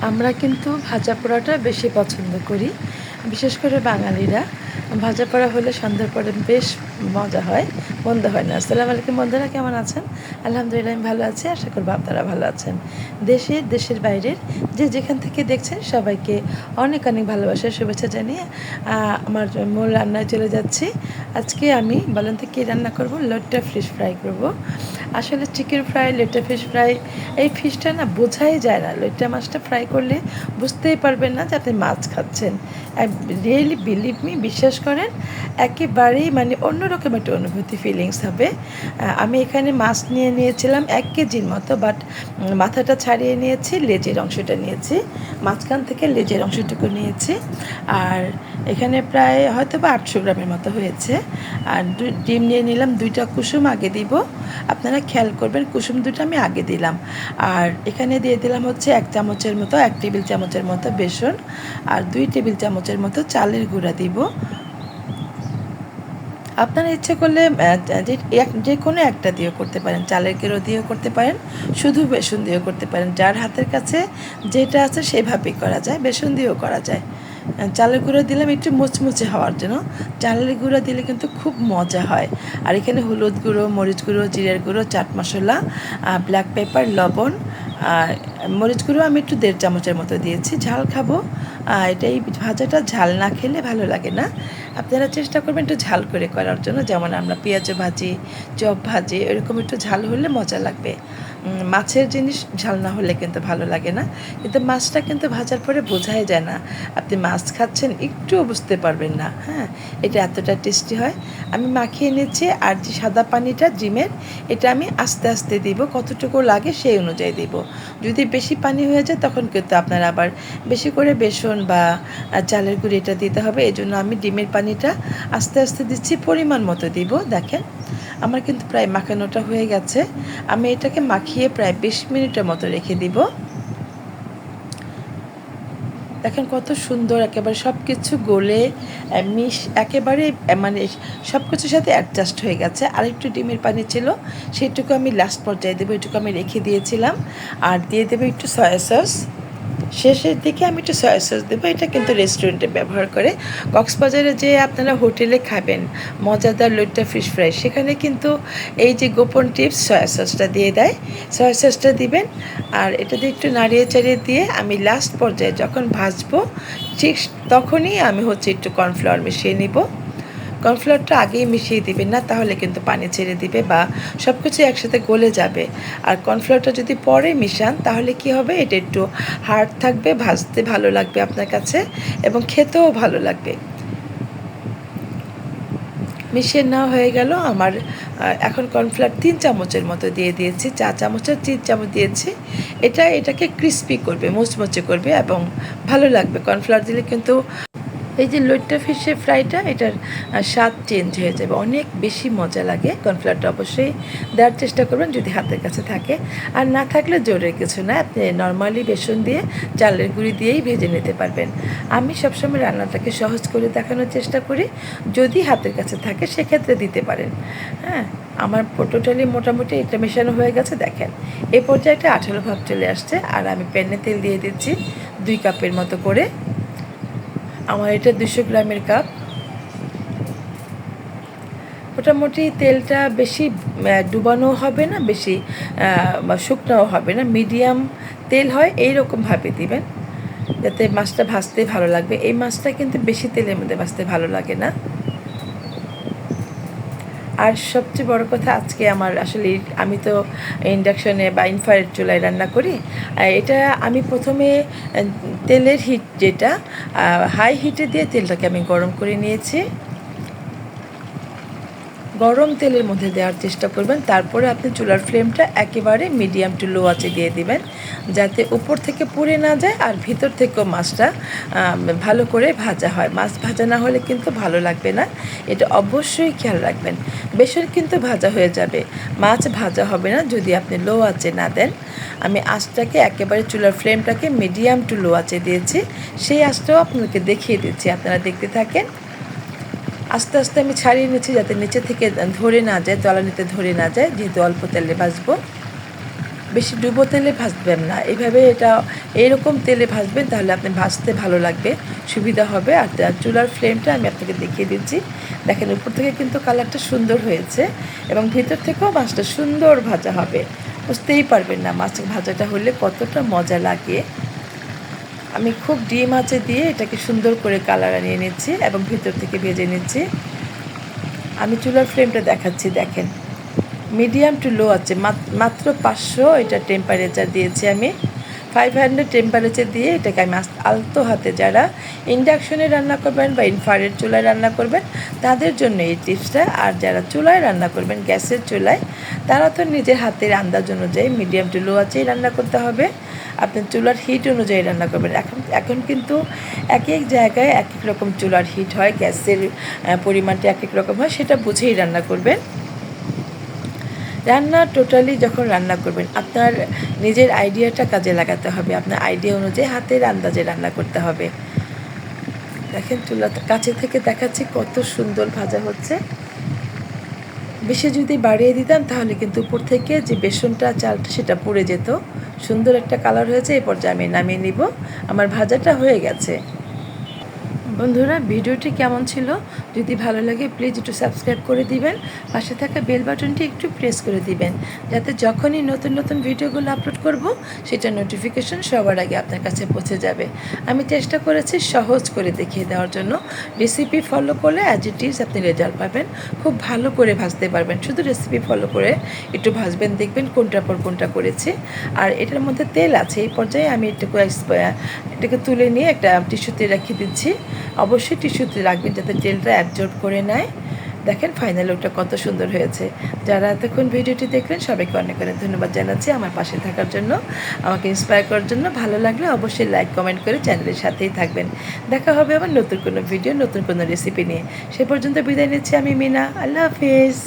আমরা কিন্তু ভাজা পোড়াটা বেশি পছন্দ করি, বিশেষ করে বাঙালিরা। ভাজা পোড়া হলে সন্ধ্যার পরে বেশ মজা হয়। মন্দ হয় না। আসসালামু আলাইকুম বন্ধুরা, কেমন আছেন? আলহামদুলিল্লাহ, আমি ভালো আছি। আশা করব আপনারা ভালো আছেন। দেশের দেশের বাইরের যে যেখান থেকে দেখছেন সবাইকে অনেক অনেক ভালোবাসার শুভেচ্ছা জানিয়ে আমার মূল রান্নায় চলে যাচ্ছি। আজকে আমি বলেন তো কী রান্না করব? লোটটা ফিশ ফ্রাই করব। আসলে চিকেন ফ্রাই, লোটটা ফিশ ফ্রাই, এই ফিশটা না বোঝাই যায় না। লোটটা মাছটা ফ্রাই করলে বুঝতেই পারবেন না যে আপনি মাছ খাচ্ছেন। রিয়েলি বিলিভ মি বিশ্বাস করেন, একেবারেই মানে অন্যরকম একটা অনুভূতি ফিলিংস হবে। আমি এখানে মাছ নিয়ে নিয়েছিলাম এক কেজির মতো বাট মাথাটা ছাড়িয়ে নিয়েছি, লেজের অংশটা নিয়েছি, মাঝখান থেকে লেজের অংশটুকু নিয়েছি, আর এখানে প্রায় হয়তো বা আটশো গ্রামের মতো হয়েছে। আর ডিম নিয়ে নিলাম দুইটা কুসুম, আগে দিব। আপনারা খেয়াল করবেন, কুসুম দুটো আমি আগে দিলাম। আর এখানে দিয়ে দিলাম হচ্ছে এক চামচের মতো, এক টেবিল চামচের মতো বেসন, আর দুই টেবিল চামচের মতো চালের গুঁড়া দিব। আপনারা ইচ্ছে করলে যে কোনো একটা দিয়েও করতে পারেন। চালের কেরো দিয়েও করতে পারেন, শুধু বেসন দিয়েও করতে পারেন। যার হাতের কাছে যেটা আছে সেভাবেই করা যায়, বেসন দিয়েও করা যায়। চালের গুঁড়ো দিলাম একটু মুচমুচে হওয়ার জন্য। চালের গুঁড়ো দিলে কিন্তু খুব মজা হয়। আর এখানে হলুদ গুঁড়ো, মরিচ গুঁড়ো, জিরের গুঁড়ো, চাট মশলা ব্ল্যাক পেপার, লবণ মরিচ গুঁড়ো আমি একটু দেড় চামচের মতো দিয়েছি। ঝাল খাব। এটাই ভাজাটা ঝাল না খেলে ভালো লাগে না। আপনারা চেষ্টা করবেন একটু ঝাল করে করার জন্য। যেমন আমরা পেঁয়াজ ভাজি, চপ ভাজি, এরকম একটু ঝাল হলে মজা লাগবে। মাছের জিনিস ঝাল না হলে কিন্তু ভালো লাগে না। কিন্তু মাছটা কিন্তু ভাজার পরে বোঝাই যায় না। আপনি মাছ খাচ্ছেন, একটুও বুঝতে পারবেন না হ্যাঁ? এটা এতটা টেস্টি হয়। আমি মাখিয়ে নিচ্ছি আর যে সাদা পানিটা ডিমের, এটা আমি আস্তে আস্তে দিব, কতটুকু লাগে সেই অনুযায়ী দিব। যদি বেশি পানি হয়ে যায়, তখন কিন্তু আপনার আবার বেশি করে বেসন বা চালের গুঁড়ি এটা দিতে হবে। এই জন্য আমি ডিমের পানিটা আস্তে আস্তে দিচ্ছি, পরিমাণ মতো দিব। দেখেন, আমার কিন্তু প্রায় মাখানোটা হয়ে গেছে। আমি এটাকে মাখিয়ে প্রায় বিশ মিনিটের মতো রেখে দিব। দেখেন কত সুন্দর একেবারে সব কিছু গলে মিশ, একেবারে মানে সব কিছুর সাথে অ্যাডজাস্ট হয়ে গেছে। আরেকটু ডিমের পানি ছিল, সেটুকু আমি লাস্ট পর্যায়ে দেবো, এটুকু আমি রেখে দিয়েছিলাম। আর দিয়ে দেবো একটু সয়া সস শেষের দিকে আমি একটু সয়া সস দেবো। এটা কিন্তু রেস্টুরেন্টে ব্যবহার করে। কক্সবাজারে যে আপনারা হোটেলে খাবেন, মজাদার লইট্টা ফিশ ফ্রাই সেখানে কিন্তু এই যে গোপন টিপস সয়া সসটা দিয়ে দেয়। সয়া সসটা দিবেন আর এটা দিয়ে একটু নাড়িয়ে চাড়িয়ে দিয়ে আমি লাস্ট পর্যায়ে যখন ভাজবো, ঠিক তখনই আমি হচ্ছে একটু কর্নফ্লাওয়ার মিশিয়ে নিব। কর্নফ্লাওয়ারটা আগেই মিশিয়ে দিবেন না, তাহলে কিন্তু পানি ছেড়ে দিবে বা সব কিছু একসাথে গলে যাবে। আর কর্নফ্লাওয়ারটা যদি পরে মিশান, তাহলে কি হবে? এটা একটু হার্ড থাকবে, ভাজতে ভালো লাগবে আপনার কাছে এবং খেতেও ভালো লাগবে। মিশিয়ে নেওয়া হয়ে গেল। আমার এখন কর্নফ্লাওয়ার তিন চামচের মতো দিয়ে দিয়েছি চা চামচের তিন চামচ দিয়েছি। এটা, এটাকে ক্রিস্পি করবে, মুচমুচে করবে এবং ভালো লাগবে। কর্নফ্লাওয়ার দিলে কিন্তু এই যে লইট্টা ফিশের ফ্রাইটা, এটার স্বাদ চেঞ্জ হয়ে যাবে। অনেক বেশি মজা লাগে। কর্নফ্লাওয়ারটা অবশ্যই দেওয়ার চেষ্টা করবেন যদি হাতের কাছে থাকে। আর না থাকলে জোরের কিছু না। আপনি নর্মালি বেসন দিয়ে চালের গুঁড়ি দিয়েই ভেজে নিতে পারবেন। আমি সবসময় রান্নাটাকে সহজ করে দেখানোর চেষ্টা করি। যদি হাতের কাছে থাকে, সেক্ষেত্রে দিতে পারেন। হ্যাঁ আমার টোটালি মোটামুটি এটা মেশানো হয়ে গেছে, দেখেন। এই পর্যায়েটা আঠারো ভাব চলে আসছে। আর আমি প্যানে তেল দিয়ে দিচ্ছি দুই কাপের মতো করে। আমার এটা দুশো গ্রামের কাপ। মোটামুটি তেলটা বেশি ডুবানো হবে না, বেশি শুকনাও হবে না। মিডিয়াম তেল হয় এই রকমভাবে দিবেন, যাতে মাছটা ভাজতে ভালো লাগবে। এই মাছটা কিন্তু বেশি তেলের মধ্যে ভাজতে ভালো লাগে না। আর সবচেয়ে বড় কথা আজকে আমার আসলে আমি তো ইন্ডাকশনে বা ইনফায়ার চুলায় রান্না করি। এটা আমি প্রথমে তেলের হিট যেটা হাই হিটে দিয়ে তেলটাকে আমি গরম করে নিয়েছি। গরম তেলের মধ্যে দেওয়ার চেষ্টা করবেন। তারপরে আপনি চুলার ফ্লেমটা একেবারে মিডিয়াম টু লো আঁচে দিয়ে দিবেন, যাতে উপর থেকে পুড়ে না যায় আর ভিতর থেকেও মাছটা ভালো করে ভাজা হয়। মাছ ভাজা না হলে কিন্তু ভালো লাগবে না। এটা অবশ্যই খেয়াল রাখবেন। বেসন কিন্তু ভাজা হয়ে যাবে। মাছ ভাজা হবে না যদি আপনি লো আঁচে না দেন। আমি আঁচটাকে একেবারে চুলার ফ্লেমটাকে মিডিয়াম টু লো আঁচে দিয়েছি। সেই আঁচটাও আপনাকে দেখিয়ে দিচ্ছি। আপনারা দেখতে থাকেন। আস্তে আস্তে আমি ছাড়িয়ে নিচ্ছি যাতে নিচে থেকে ধরে না যায় তলানিতে ধরে না যায়, যেহেতু অল্প তেলে ভাজবো। বেশি ডুবো তেলে ভাজবেন না। এইভাবে এটা এইরকম তেলে ভাজবেন তাহলে আপনি ভাজতে ভালো লাগবে, সুবিধা হবে। আর চুলার ফ্লেমটা আমি আপনাকে দেখিয়ে দিচ্ছি। দেখেন, উপর থেকে কিন্তু কালারটা সুন্দর হয়েছে এবং ভিতর থেকেও মাছটা সুন্দর ভাজা হবে। বুঝতেই পারবেন না মাছের ভাজাটা হলে কতটা মজা লাগে। আমি খুব ডিম আঁচে দিয়ে এটাকে সুন্দর করে কালার আনিয়ে নিচ্ছি এবং ভিতর থেকে ভেজে নিচ্ছি। আমি চুলার ফ্লেমটা দেখাচ্ছি, দেখেন। মিডিয়াম টু লো আছে, মাত- মাত্র পাঁচশো এটা টেম্পারেচার দিয়েছি আমি। ফাইভ হান্ড্রেড টেম্পারেচার দিয়ে এটাকে আমি আলতো হাতে যারা ইন্ডাকশনে রান্না করবেন বা ইনফারের চুলায় রান্না করবেন, তাদের জন্য এই টিপসটা আর যারা চুলায় রান্না করবেন, গ্যাসের চুলায়, তারা তো নিজের হাতের আন্দাজ অনুযায়ী মিডিয়াম টু লো আছেই রান্না করতে হবে। আপনি চুলার হিট অনুযায়ী রান্না করবেন। এখন এখন কিন্তু এক এক জায়গায় এক এক রকম চুলার হিট হয়, গ্যাসের পরিমাণটা এক এক রকম হয়, সেটা বুঝেই রান্না করবেন। রান্না টোটালি যখন রান্না করবেন, আপনার নিজের আইডিয়াটা কাজে লাগাতে হবে। আপনার আইডিয়া অনুযায়ী হাতের আন্দাজে রান্না করতে হবে। দেখেন চুলা কাছে থেকে দেখাচ্ছি কত সুন্দর ভাজা হচ্ছে। বেশি যদি বাড়িয়ে দিতাম, তাহলে কিন্তু উপর থেকে যে বেসনটা, চালটা, সেটা পুড়ে যেত। সুন্দর একটা কালার হয়েছে এই পর্যায়ে আমি নামিয়ে নিব। আমার ভাজাটা হয়ে গেছে। বন্ধুরা, ভিডিওটি কেমন ছিল? যদি ভালো লাগে প্লিজ একটু সাবস্ক্রাইব করে দিবেন। পাশে থাকা বেল বাটনটি একটু প্রেস করে দিবেন, যাতে যখনই নতুন নতুন ভিডিওগুলো আপলোড করব, সেটা নোটিফিকেশন সবার আগে আপনার কাছে পৌঁছে যাবে। আমি চেষ্টা করেছি সহজ করে দেখিয়ে দেওয়ার জন্য। রেসিপি ফলো করলে অ্যাজ ইট ইজ আপনি রেজাল্ট পাবেন। খুব ভালো করে ভাজতে পারবেন। শুধু রেসিপি ফলো করে একটু ভাজবেন, দেখবেন কোনটার পর কোনটা করেছি। আর এটার মধ্যে তেল আছে, এই পর্যায়ে আমি এটাকে এটাকে তুলে নিয়ে একটা টিস্যুতে রেখে দিচ্ছি। অবশ্যই টিস্যুতে রাখবেন যাতে জেলটা অ্যাবজর্ব করে নেয়। দেখেন ফাইনাল ওটা কত সুন্দর হয়েছে। যারা এতক্ষণ ভিডিওটি দেখলেন, সবাইকে অনেক অনেক ধন্যবাদ জানাচ্ছি আমার পাশে থাকার জন্য। আমাকে ইন্সপায়ার করার জন্য ভালো লাগলে অবশ্যই লাইক কমেন্ট করে চ্যানেলের সাথেই থাকবেন। দেখা হবে আবার নতুন কোনো ভিডিও নতুন কোনো রেসিপি নিয়ে। সে পর্যন্ত বিদায় নিচ্ছি আমি মিনা। আল্লাহ হাফিজ।